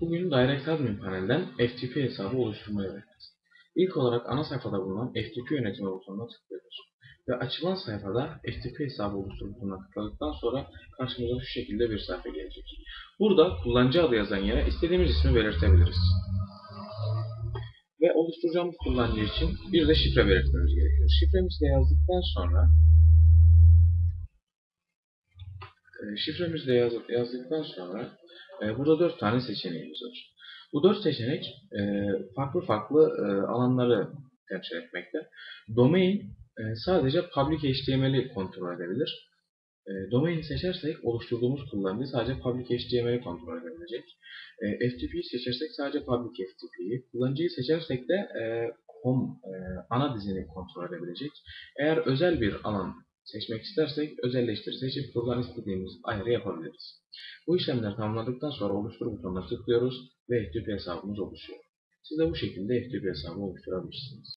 Bugün Direct Admin panelden FTP hesabı oluşturmayı öğreneceğiz. İlk olarak ana sayfada bulunan FTP yönetimi butonuna tıklıyoruz. Ve açılan sayfada FTP hesabı oluştur butonuna tıkladıktan sonra karşımıza şu şekilde bir sayfa gelecek. Burada kullanıcı adı yazan yere istediğimiz ismi belirtebiliriz. Ve oluşturacağımız kullanıcı için bir de şifre belirtmemiz gerekiyor. Şifremizi yazdıktan sonra e, şifremizi de yaz, yazdıktan sonra e, burada dört tane seçeneğimiz var. Bu dört seçenek e, farklı farklı e, alanları temsil etmekte. Domain e, sadece public HTML'i kontrol edebilir. E, domain'i seçersek oluşturduğumuz kullanıcı sadece public HTML'i kontrol edebilecek. E, FTP'yi seçersek sadece public FTP'yi. Kullanıcıyı seçersek de e, home e, ana dizini kontrol edebilecek. Eğer özel bir alan seçmek istersek özelleştir seçip buradan istediğimiz ayarı yapabiliriz. Bu işlemleri tamamladıktan sonra oluştur butonuna tıklıyoruz ve FTP hesabımız oluşuyor. Siz de bu şekilde FTP hesabı oluşturabilirsiniz.